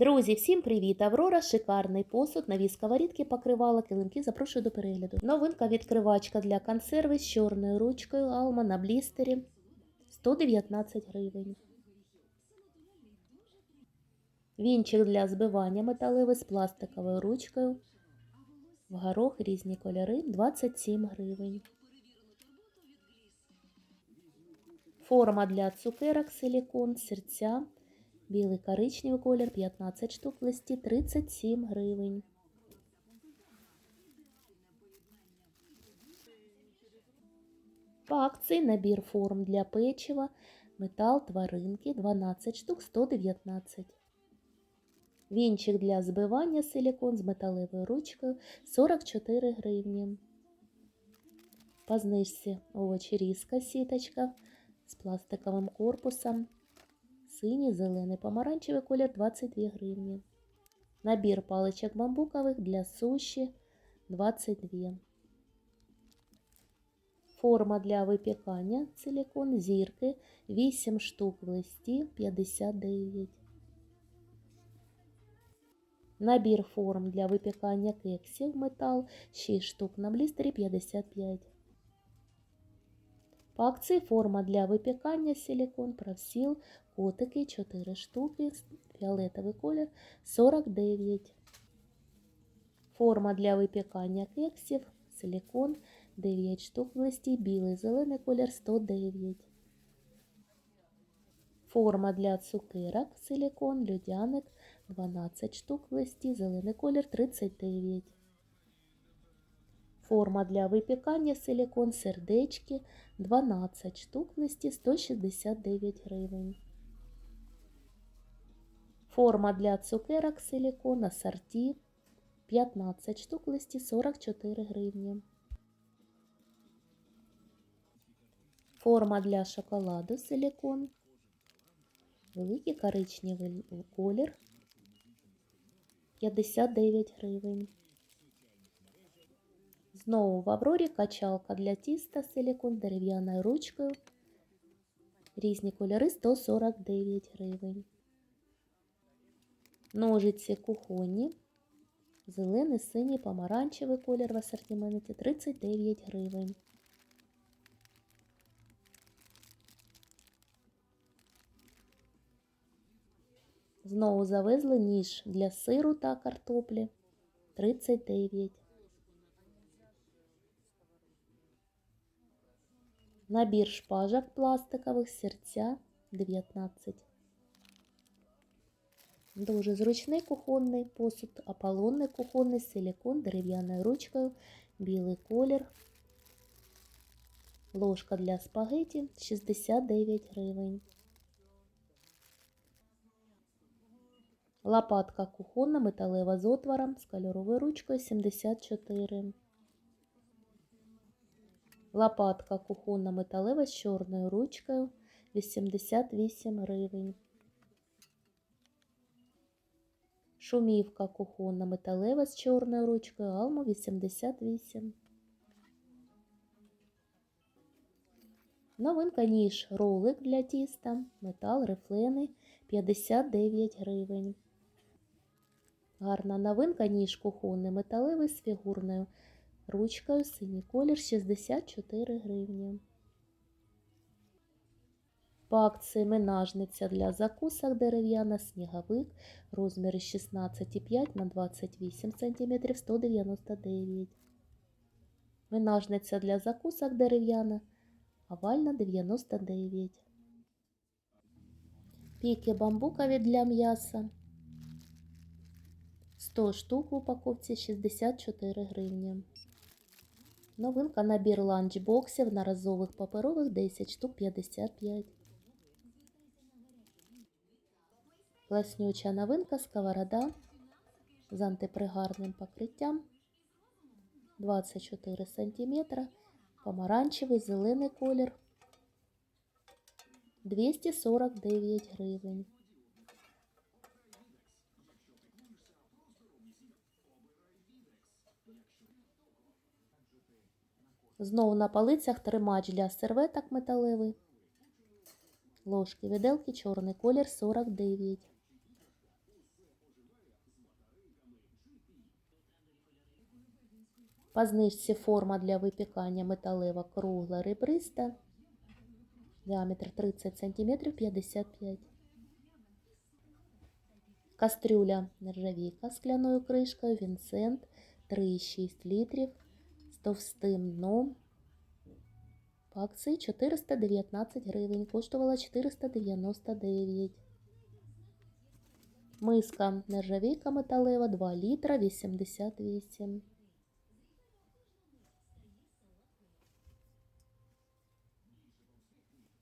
Друзі, всім привіт! Аврора, шикарний посуд, нові сковорідки, покривала, килимки. Запрошую до перегляду. Новинка відкривачка для консерви з чорною ручкою Алма на блістері 119 гривень. Вінчик для збивання металевий з пластиковою ручкою. В горох різні кольори 27 гривень. Форма для цукерок силікон, серця. Білий коричневий колір 15 штук в листі 37 гривень. По акції набір форм для печива, метал, тваринки 12 штук 119. Вінчик для збивання силікон з металевою ручкою 44 гривні. По знижці овочерізка сіточка з пластиковим корпусом. Синій, зелений, помаранчевий колір 22 гривні. Набір паличок бамбукових для суші 22. Форма для випікання силикон зірки 8 штук в листі 59. Набір форм для випікання кексів метал 6 штук на блістері 55. Акції форма для випікання силикон, профсіл, котики 4 штуки, фіолетовий колір 49. Форма для випікання кексів, силикон 9 штук в листі, білий, зелений колір 109. Форма для цукерок, силикон, людяник 12 штук в листі, зелений колір 39. Форма для випікання силикон сердечки 12 штук в листі 169 гривень. Форма для цукерок силикон асорті 15 штук в листі 44 гривні. Форма для шоколаду силикон. Великий коричневий колір 59 гривень. Знову в Аврорі качалка для тіста силикон дерев'яною ручкою. Різні кольори 149 гривень. Ножиці кухонні. Зелений, синій, помаранчевий колір в асортименті 39 гривень. Знову завезли ніж для сиру та картоплі 39. Набір шпажок пластикових серця 19. Дуже зручний кухонний посуд, аполлонний кухонний силикон дерев'яною ручкою, білий колір. Ложка для спагеті 69 гривень. Лопатка кухонна металева з отвором з кольоровою ручкою 74. Лопатка кухонна металева з чорною ручкою 88 гривень. Шумівка кухонна металева з чорною ручкою Алма 88. Новинка ніж ролик для тіста, метал рифлений 59 гривень. Гарна новинка ніж кухонний металевий з фігурною ручкою синій колір 64 гривні. По акції менажниця для закусок дерев'яна сніговик розміри 16,5 на 28 см 199 Менажниця для закусок дерев'яна овальна 99 Піки бамбукові для м'яса 100 штук в упаковці 64 гривні. Новинка набір ланчбоксів на разових паперових 10 штук 55. Класнюча новинка сковорода з антипригарним покриттям 24 см, помаранчевий зелений колір 249 гривень. Знову на палицях тримач для серветок металевий. Ложки виделки чорний колір 49. По знижці форма для випікання металева кругла ребриста. Діаметр 30 см 55 Кастрюля нержавійка скляною кришкою. Вінсент 3,6 літрів товстим дном. По акції 419 гривень, коштувала 499. Миска нержавійка металева 2 літра 88.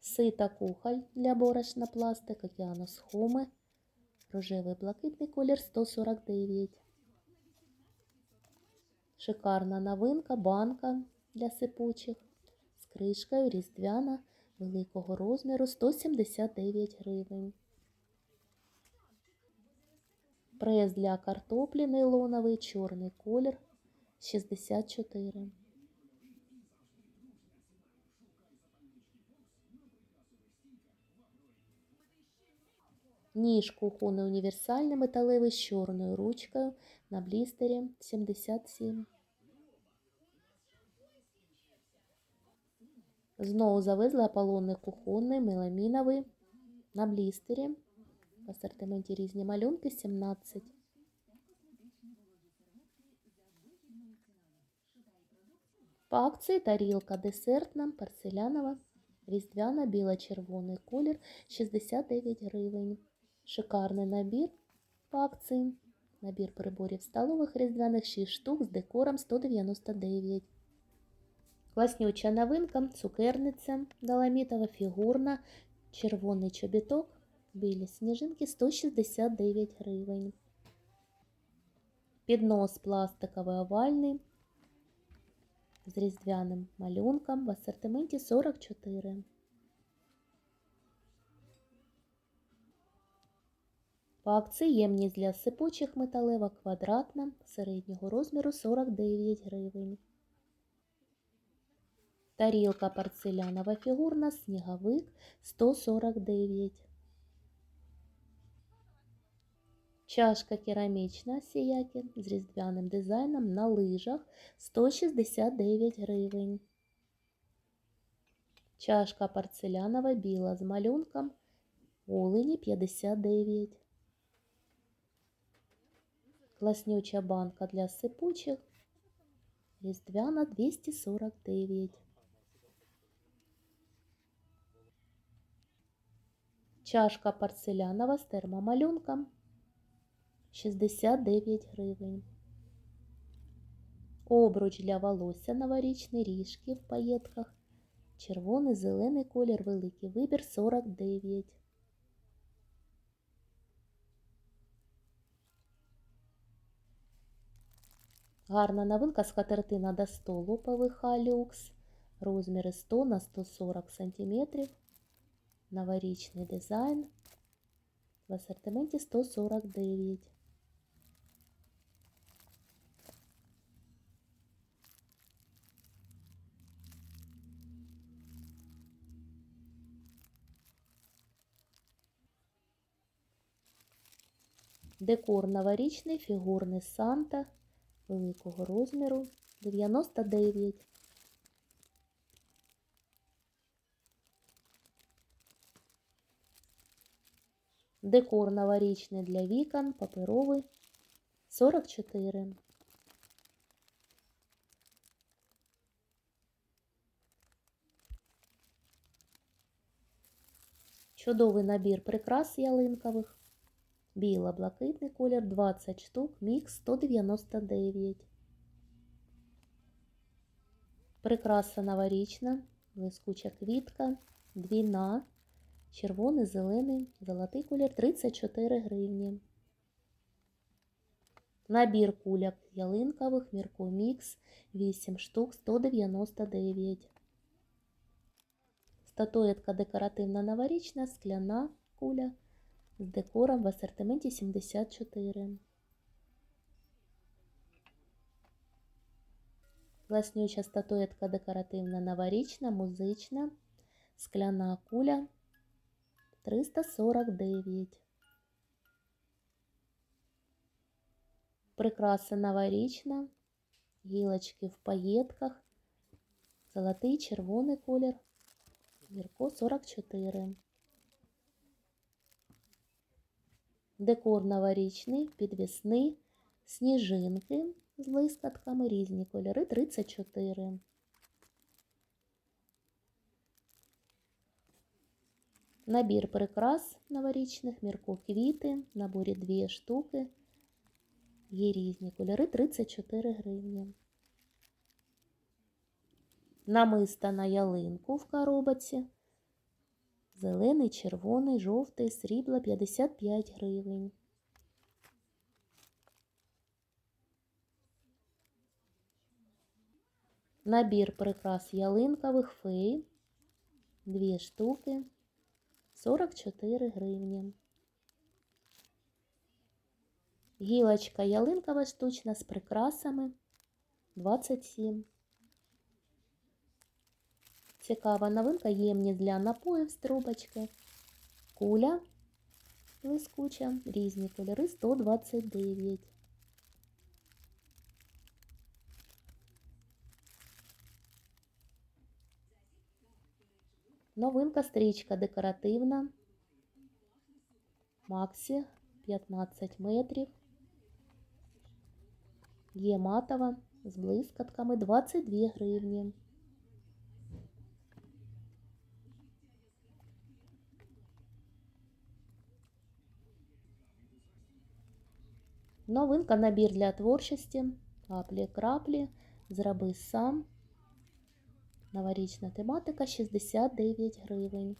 Сита кухоль для борошна пластик, океанус хоми, рожевий блакитний колір 149. Шикарна новинка, банка для сипучих з кришкою різдвяна великого розміру 179 гривень. Прес для картоплі нейлоновий чорний колір 64. Ніж кухонний універсальний металевий з чорною ручкою на блістері 77. Знову завезли аполлонний кухонний меламіновий на блістері. В асортименті різні малюнки 17. По акції тарілка десертна, порцелянова, різдвяна, біла-червоний колір 69 гривень. Шикарний набір по акції. Набір приборів столових різдвяних 6 штук з декором 199. Класнюча новинка, цукерниця, доломітова фігурна, червоний чобіток, білі сніжинки 169 гривень. Піднос пластиковий овальний з різдвяним малюнком в асортименті 44. По акції ємність для сипучих металева квадратна середнього розміру 49 гривень. Тарілка порцелянова фігурна, сніговик 149. Чашка керамічна сіякі з різдвяним дизайном на лижах 169 гривень. Чашка порцелянова біла з малюнком олені 59. Класнюча банка для сипучих різдвяна 249. Чашка порцелянова з термомалюнком 69 гривень. Обруч для волосся новорічний, ріжки в паєтках. Червоний, зелений колір, великий вибір 49. Гарна новинка скатертина до столу ПВХ люкс. Розміри 100 на 140 см. Новорічний дизайн. В асортименті 149. Декор новорічний, фігурний Санта великого розміру 99. Декор новорічний для вікон, паперовий 44. Чудовий набір прикрас ялинкових. Біло-блакитний колір 20 штук, мікс 199. Прикраса новорічна, блискуча квітка, двіна, червоний, зелений, золотий колір 34 гривні. Набір куляк ялинкових, Мірко Мікс 8 штук 199. Статуетка декоративна новорічна, скляна куля з декором в асортименті 74. Класнюча статуетка декоративна новорічна, музична, скляна куля 349. Прикраса новорічна, Гілочки в паєтках. Золотий, червоний колір. Гірко 44. Декор новорічний, підвісний, сніжинки з блискатками, різні кольори 34. Набір прикрас новорічних, мірко квіти, наборі дві штуки. Є різні кольори 34 гривні. Намиста на ялинку в коробці. Зелений, червоний, жовтий, срібло 55 гривень. Набір прикрас ялинкових фей. Дві штуки. 44 гривні. Гілочка ялинкова штучна з прикрасами 27. Цікава новинка ємність для напоїв з трубочки. Куля блискуча, різні кольори 129. Новинка стрічка декоративна. Максі 15 метрів. Є матова з блискатками 22 гривні. Новинка набір для творчості. Каплі-краплі. Зроби сам. Новорічна тематика 69 гривень.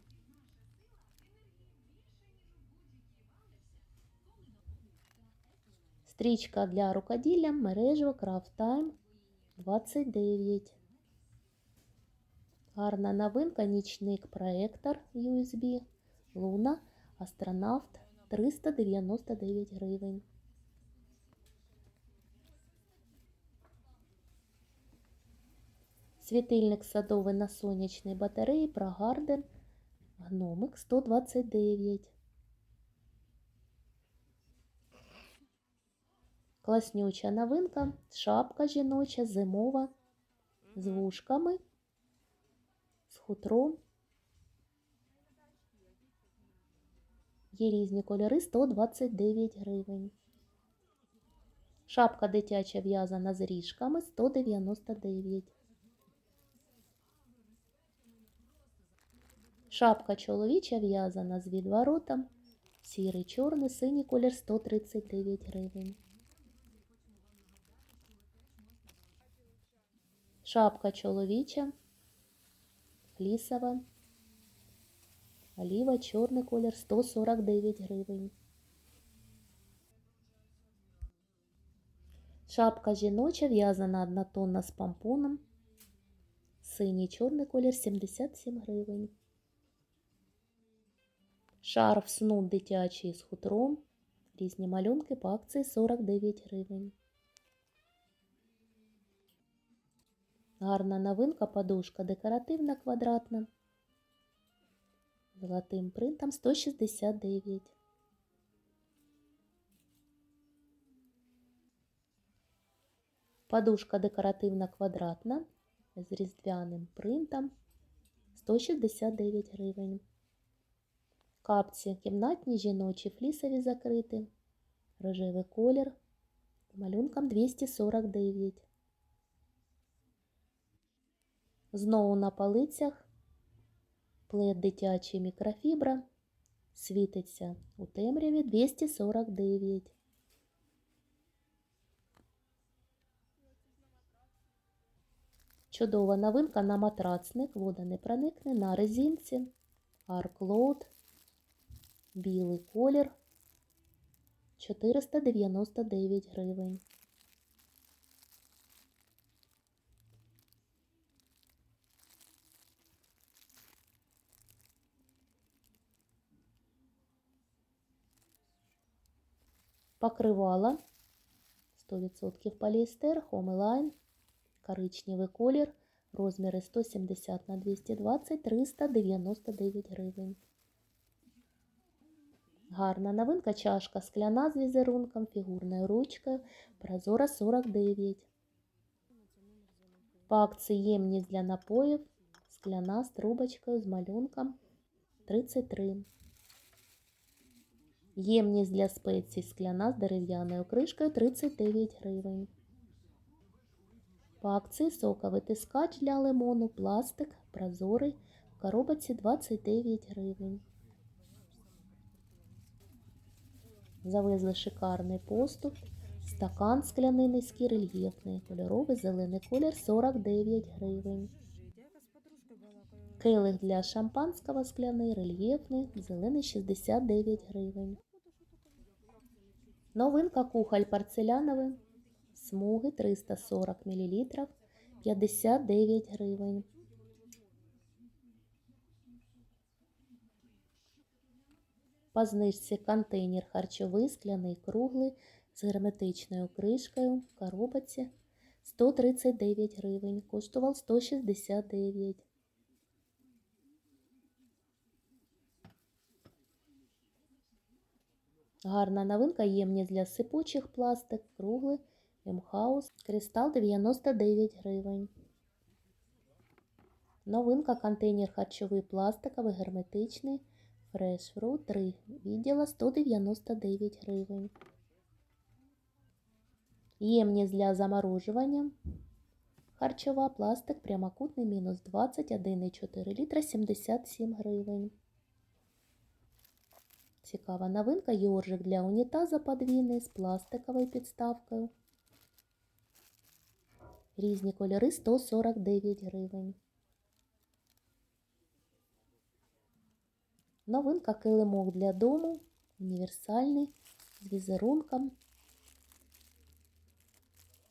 Стрічка для рукоділля мережево Craft Time 29. Гарна новинка нічник проектор USB Луна Астронавт 399 гривень. Світильник садовий на сонячній батареї Прогарден Гномик 129. Класнюча новинка, шапка жіноча, зимова, з вушками, з хутром. Є різні кольори 129 гривень. Шапка дитяча в'язана з ріжками 199. Шапка чоловіча в'язана з відворотом. Сірий, чорний, синій колір 139 гривень. Шапка чоловіча, флісова, оліва, чорний колір 149 гривень. Шапка жіноча в'язана однотонна з помпоном. Синій чорний колір 77 гривень. Шарф снуд дитячий з хутром. Різні малюнки по акції 49 гривень. Гарна новинка, подушка декоративна квадратна. Золотим принтом 169. Подушка декоративна квадратна з різдвяним принтом 169 гривень. Капці кімнатні жіночі флісові закриті. Рожевий колір. Малюнком 249. Знову на полицях. Плед дитячий мікрофібра. Світиться у темряві 249. Чудова новинка на матрацник. Вода не проникне на резинці. Арклоуд. Білий колір 499 гривень. Покривала 100% поліестер, Homeline, коричневий колір, розміри 170 на 220, 399 гривень. Гарна новинка чашка скляна з візерунком, фігурною ручкою, прозора 49. По акції ємність для напоїв, скляна з трубочкою, з малюнком 33. Ємність для спецій скляна з дерев'яною кришкою 39 гривень. По акції соковий тискач для лимону, пластик, прозорий, в коробці 29 гривень. Завезли шикарний поступ, стакан скляний низький рельєфний, кольоровий зелений колір 49 гривень. Келих для шампанського скляний, рельєфний, зелений 69 гривень. Новинка кухоль порцеляновий, смуги 340 мл, 59 гривень. По знижці контейнер харчовий, скляний круглий з герметичною кришкою в коробці 139 гривень, коштував 169. Гарна новинка ємність для сипучих пластик, круглий, Емхаус, кристал 99 гривень. Новинка контейнер харчовий пластиковий, герметичний, Fruit 3 відділа 199 гривень. Ємність для заморожування. Харчова пластик прямокутний мінус 21,4 літра 77 гривень. Цікава новинка йоржик для унітаза подвійний з пластиковою підставкою. Різні кольори 149 гривень. Новинка килимок для дому. Універсальний з візерунком.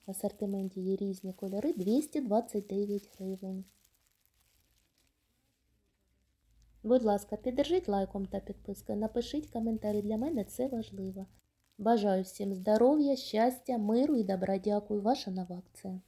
В асортименті є різні кольори 229 гривень. Будь ласка, піддержіть лайком та підпискою, напишіть коментарі, для мене це важливо. Бажаю всім здоров'я, щастя, миру і добра. Дякую, ваша нова акція.